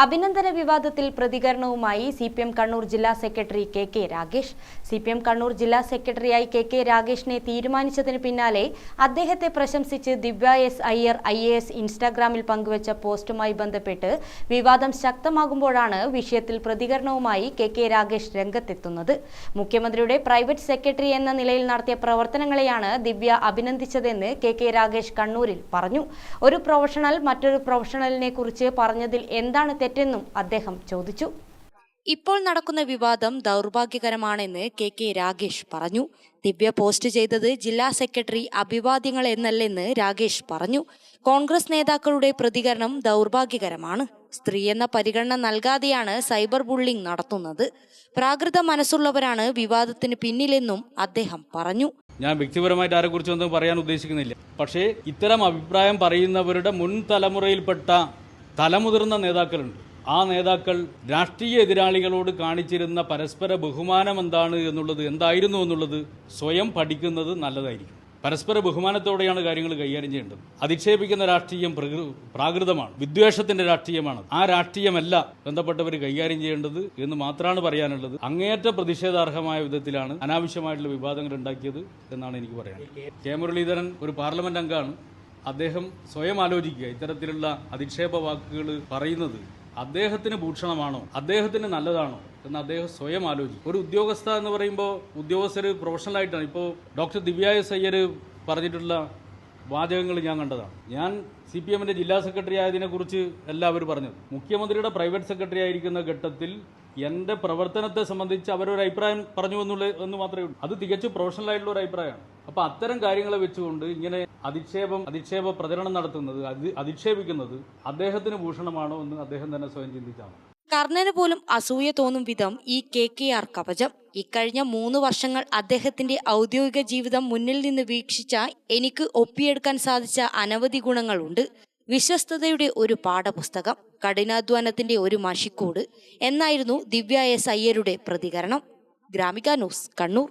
അഭിനന്ദന വിവാദത്തിൽ പ്രതികരണവുമായി C P M Kannur ജില്ലാ secretary K K Ragesh C P M Kannur ജില്ലാ സെക്രട്ടറിയായി കെ കെ രാഗേഷിനെ തീരുമാനിച്ചതിന് പിന്നാലെ അദ്ദേഹത്തെ പ്രശംസിച്ച് Divya S Iyer I A S ഇൻസ്റ്റാഗ്രാമിൽ പങ്കുവച്ച പോസ്റ്റുമായി ബന്ധപ്പെട്ട് വിവാദം ശക്തമാകുമ്പോഴാണ് വിഷയത്തിൽ പ്രതികരണവുമായി കെ കെ രാഗേഷ് രംഗത്തെത്തുന്നത്. മുഖ്യമന്ത്രിയുടെ പ്രൈവറ്റ് സെക്രട്ടറി എന്ന നിലയിൽ നടത്തിയ പ്രവർത്തനങ്ങളെയാണ് ദിവ്യ അഭിനന്ദിച്ചതെന്ന് കെ കെ രാഗേഷ് കണ്ണൂരിൽ പറഞ്ഞു. ഒരു പ്രൊഫഷണൽ മറ്റൊരു പ്രൊഫഷണലിനെ കുറിച്ച് പറഞ്ഞതിൽ എന്താണ് തെറ്റെന്നും അദ്ദേഹം ചോദിച്ചു. ഇപ്പോൾ നടക്കുന്ന വിവാദം ദൗർഭാഗ്യകരമാണെന്ന് കെ കെ രാഗേഷ് പറഞ്ഞു. ദിവ്യ പോസ്റ്റ് ചെയ്തത് ജില്ലാ സെക്രട്ടറി അഭിവാദ്യങ്ങൾ എന്നല്ലെന്ന് രാഗേഷ് പറഞ്ഞു. കോൺഗ്രസ് നേതാക്കളുടെ പ്രതികരണം ദൗർഭാഗ്യകരമാണ്. സ്ത്രീ എന്ന പരിഗണന നൽകാതെയാണ് സൈബർ ബുള്ളിംഗ് നടത്തുന്നത്. പ്രാകൃത മനസ്സുള്ളവരാണ് വിവാദത്തിന് പിന്നിലെന്നും അദ്ദേഹം പറഞ്ഞു. ഞാൻ വ്യക്തിപരമായിട്ട് ആരെക്കുറിച്ചൊന്നും പറയാൻ ഉദ്ദേശിക്കുന്നില്ല. പക്ഷേ ഇത്തരം അഭിപ്രായം പറയുന്നവരുടെ മുൻ തലമുറയിൽപ്പെട്ട തലമുതിർന്ന നേതാക്കളുണ്ട്. ആ നേതാക്കൾ രാഷ്ട്രീയ എതിരാളികളോട് കാണിച്ചിരുന്ന പരസ്പര ബഹുമാനം എന്താണ് എന്നുള്ളത് എന്തായിരുന്നു എന്നുള്ളത് സ്വയം പഠിക്കുന്നത് നല്ലതായിരിക്കും. പരസ്പര ബഹുമാനത്തോടെയാണ് കാര്യങ്ങൾ കൈകാര്യം ചെയ്യേണ്ടത്. അധിക്ഷേപിക്കുന്ന രാഷ്ട്രീയം പ്രകൃ- പ്രാകൃതമാണ്. വിദ്വേഷത്തിന്റെ രാഷ്ട്രീയമാണ്. ആ രാഷ്ട്രീയമല്ല ബന്ധപ്പെട്ടവർ കൈകാര്യം ചെയ്യേണ്ടത് എന്ന് മാത്രമാണ് പറയാനുള്ളത്. അങ്ങേയറ്റ പ്രതിഷേധാർഹമായ വിധത്തിലാണ് അനാവശ്യമായിട്ടുള്ള വിവാദങ്ങൾ ഉണ്ടാക്കിയത് എന്നാണ് എനിക്ക് പറയാനുള്ളത്. കെ. മുരളീധരൻ ഒരു പാർലമെന്റ് അംഗമാണ്. അദ്ദേഹം സ്വയം ആലോചിക്കുക. ഇത്തരത്തിലുള്ള അധിക്ഷേപ വാക്കുകൾ പറയുന്നത് അദ്ദേഹത്തിന് ഭൂഷണമാണോ? അദ്ദേഹത്തിന് നല്ലതാണോ? എന്ന് അദ്ദേഹം സ്വയം ആലോചിക്കും. ഒരു ഉദ്യോഗസ്ഥ എന്ന് പറയുമ്പോൾ ഉദ്യോഗസ്ഥർ പ്രൊഫഷണലായിട്ടാണ് ഇപ്പോൾ ഡോക്ടർ ദിവ്യായ സയ്യർ പറഞ്ഞിട്ടുള്ള വാചകങ്ങൾ ഞാൻ കണ്ടതാണ്. ഞാൻ സി പി എമ്മിന്റെ ജില്ലാ സെക്രട്ടറി ആയതിനെക്കുറിച്ച് എല്ലാവരും പറഞ്ഞത്. മുഖ്യമന്ത്രിയുടെ പ്രൈവറ്റ് സെക്രട്ടറി ആയിരിക്കുന്ന ഘട്ടത്തിൽ എന്റെ പ്രവർത്തനത്തെ സംബന്ധിച്ച് അവരൊരു അഭിപ്രായം പറഞ്ഞു എന്നുള്ള എന്ന് മാത്രമേ ഉള്ളൂ. അത് തികച്ചും പ്രൊഫഷണൽ ആയിട്ടുള്ള ഒരു അഭിപ്രായമാണ് അപ്പോൾ അത്തരം കാര്യങ്ങളെ വെച്ചുകൊണ്ട് ഇങ്ങനെ അധിക്ഷേപം അധിക്ഷേപ പ്രചരണം നടത്തുന്നത് അധിക്ഷേപിക്കുന്നത് അദ്ദേഹത്തിന് ഭൂഷണമാണോ എന്ന് അദ്ദേഹം തന്നെ സ്വയം ചിന്തിച്ചാണ്. കർണന് പോലും അസൂയ തോന്നും വിധം ഈ കെ കെ ആർ കവചം. ഇക്കഴിഞ്ഞ മൂന്ന് വർഷങ്ങൾ അദ്ദേഹത്തിന്റെ ഔദ്യോഗിക ജീവിതം മുന്നിൽ നിന്ന് വീക്ഷിച്ച എനിക്ക് ഒപ്പിയെടുക്കാൻ സാധിച്ച അനവധി ഗുണങ്ങളുണ്ട്. വിശ്വസ്തതയുടെ ഒരു പാഠപുസ്തകം കഠിനാധ്വാനത്തിന്റെ ഒരു മഷിക്കൂട് എന്നായിരുന്നു ദിവ്യ എസ് അയ്യരുടെ പ്രതികരണം. ഗ്രാമിക ന്യൂസ് കണ്ണൂർ.